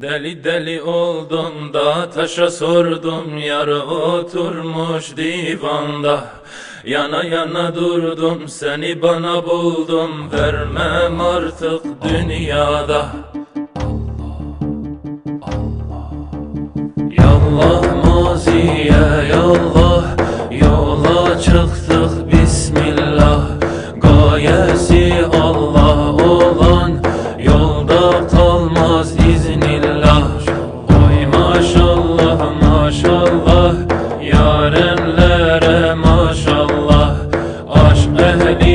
Deli deli oldum da taşa sordum yar oturmuş divanda. Yana yana durdum seni bana buldum vermem artık dünyada. Allah Allah Yallah maziye yallah yola çıktık bismillah. Gayesi Allah olan yolda kalmaz izni. Yarenlere maşallah aşk ehli